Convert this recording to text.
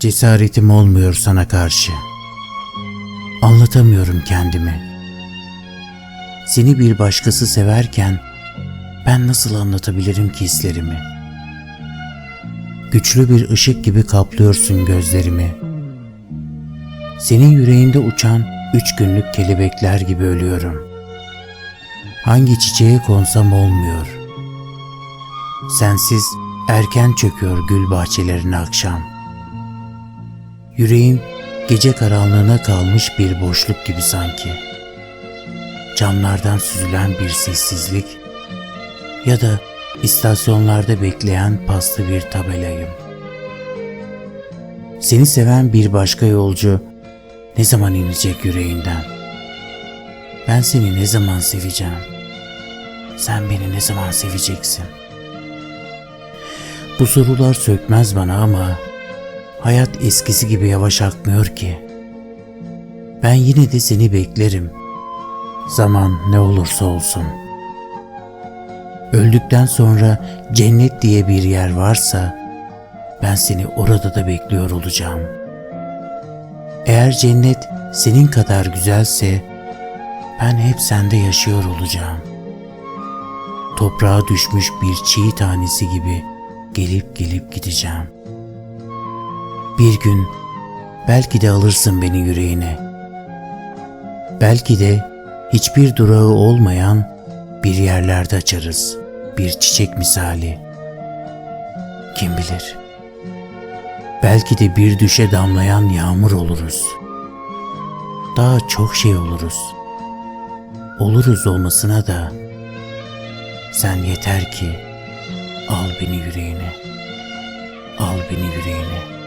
Cesaretim olmuyor sana karşı. Anlatamıyorum kendimi. Seni bir başkası severken ben nasıl anlatabilirim ki hislerimi? Güçlü bir ışık gibi kaplıyorsun gözlerimi. Senin yüreğinde uçan üç günlük kelebekler gibi ölüyorum. Hangi çiçeğe konsam olmuyor. Sensiz erken çöküyor gül bahçelerine akşam. Yüreğim gece karanlığına kalmış bir boşluk gibi sanki. Camlardan süzülen bir sessizlik ya da istasyonlarda bekleyen paslı bir tabelayım. Seni seven bir başka yolcu ne zaman inecek yüreğinden? Ben seni ne zaman seveceğim? Sen beni ne zaman seveceksin? Bu sorular sökmez bana ama hayat eskisi gibi yavaş akmıyor ki. Ben yine de seni beklerim. Zaman ne olursa olsun. Öldükten sonra cennet diye bir yer varsa ben seni orada da bekliyor olacağım. Eğer cennet senin kadar güzelse ben hep sende yaşıyor olacağım. Toprağa düşmüş bir çiğ tanesi gibi gelip gelip gideceğim. Bir gün belki de alırsın beni yüreğine. Belki de hiçbir durağı olmayan bir yerlerde açarız bir çiçek misali. Kim bilir? Belki de bir düşe damlayan yağmur oluruz. Daha çok şey oluruz. Oluruz olmasına da sen yeter ki al beni yüreğine. Al beni yüreğine.